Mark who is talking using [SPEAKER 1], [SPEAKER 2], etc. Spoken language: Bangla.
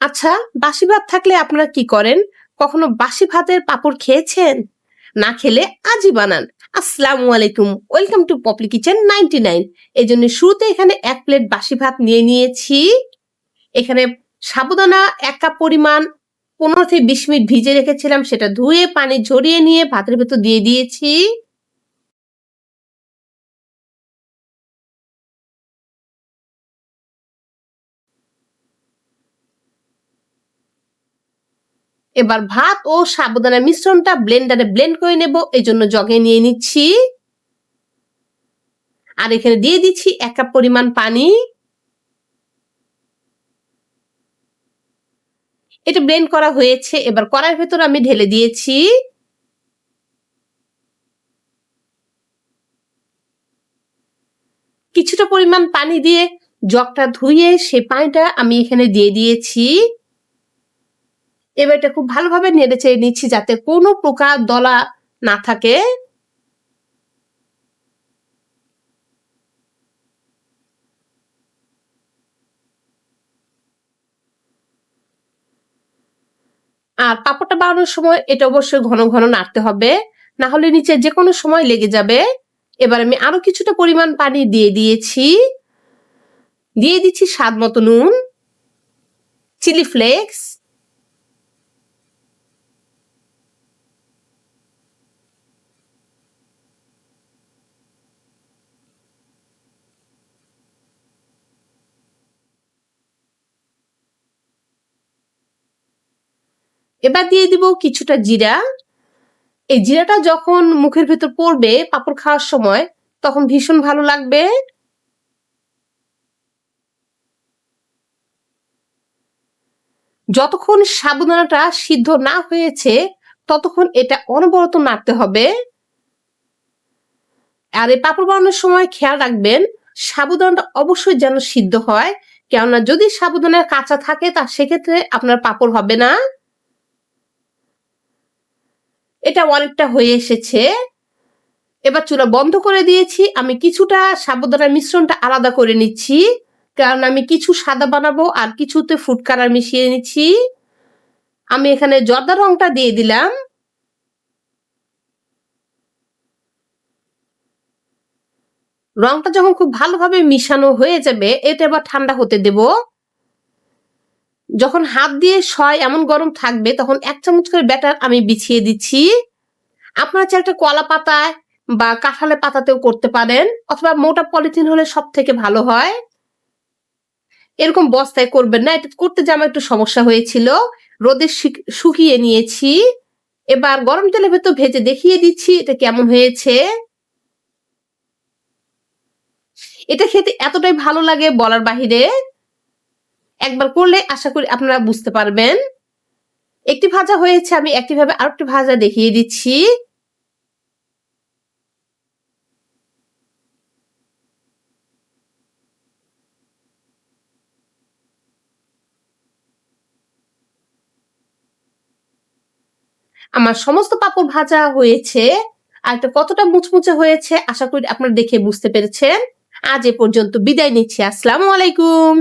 [SPEAKER 1] আচ্ছা বাসি ভাত থাকলে আপনারা কি করেন? কখনো বাসি ভাতের পাপড় খেয়েছেন? না খেলে আজই বানান। আসসালামু আলাইকুম, welcome to Popli kitchen ninety nine. এই জন্য শুরুতে এখানে এক প্লেট বাসি ভাত নিয়ে নিয়েছি। এখানে সাবুদানা এক কাপ পরিমাণ, পনেরো থেকে বিশ মিনিট ভিজে রেখেছিলাম, সেটা ধুয়ে, পানি ঝরিয়ে নিয়ে ভাতের ভেতর দিয়ে দিয়েছি। এবার ভাত ও সাবুদানার মিশ্রণটা ব্লেন্ডারে ব্লেন্ড করে নেব এই জন্য জগে নিয়ে নিচ্ছি। আর এখানে দিয়ে দিচ্ছি এক কাপ পরিমাণ পানি। এটা ব্লেন্ড করা হয়েছে, এবার কড়ার ভেতর আমি ঢেলে দিয়েছি। কিছুটা পরিমাণ পানি দিয়ে জগটা ধুয়ে সে পানিটা আমি এখানে দিয়ে দিয়েছি। এবার এটা খুব ভালোভাবে নেড়ে চেড়ে নিচ্ছি যাতে কোনো প্রকার দলা না থাকে। আর পাপড়টা বানানোর সময় এটা অবশ্যই ঘন ঘন নাড়তে হবে, না হলে নিচে যে কোনো সময় লেগে যাবে। এবার আমি আরও কিছুটা পরিমাণ পানি দিয়ে দিয়েছি। দিয়ে দিচ্ছি স্বাদ মতো নুন, চিলি ফ্লেক্স এবার দিয়ে দিব কিছুটা জিরা। এই জিরাটা যখন মুখের ভেতর পড়বে পাপড় খাওয়ার সময়, তখন ভীষণ ভালো লাগবে। যতক্ষণ সাবুদানাটা সিদ্ধ না হয়েছে, ততক্ষণ এটা অনবরত নাড়তে হবে। আর এই পাপড় বানানোর সময় খেয়াল রাখবেন সাবুদানাটা অবশ্যই যেন সিদ্ধ হয়। কেননা যদি সাবুদানা কাঁচা থাকে, তা সেক্ষেত্রে আপনার পাপড় হবে না। এটা অনেকটা হয়ে এসেছে। এবার চুলা বন্ধ করে দিয়েছি। আমি কিছুটা সাবুদানার মিশ্রণটা আলাদা করে নিচ্ছি। কারণ আমি কিছু সাদা বানাবো আর কিছুতে ফুড কালার মিশিয়ে নিচ্ছি। আমি এখানে জর্দা রংটা দিয়ে দিলাম। রংটা যখন খুব ভালোভাবে মিশানো হয়ে যাবে, এটা এবার ঠান্ডা হতে দেব। যখন হাত দিয়ে সয় এমন গরম থাকবে, তখন এক চামচ করে ব্যাটার আমি বিছিয়ে দিচ্ছি। আপনারা চাই একটা কলা পাতায় বা কাঁঠালের পাতাতেও করতে পারেন, অথবা মোটা পলিথিন হলে সব থেকে ভালো হয়। এরকম বস্তায় করবেন না, এটা করতে যে আমার একটু সমস্যা হয়েছিল। রোদে শুকিয়ে নিয়েছি। এবার গরম তেলের ভেতর ভেজে দেখিয়ে দিচ্ছি এটা কেমন হয়েছে। এটা খেতে এতটাই ভালো লাগে বলার বাহিরে। একবার করলে আশা করি আপনারা বুঝতে পারবেন। একটি ভাজা হয়েছে, আমি একইভাবে আরেকটি ভাজা দেখিয়ে দিচ্ছি। আমার সমস্ত পাপড় ভাজা হয়েছে, আর এটা কতটা মুচমুচে হয়েছে, আশা করি আপনারা দেখে বুঝতে পেরেছেন। আজ এ পর্যন্ত বিদায় নিচ্ছি, আসসালামু আলাইকুম।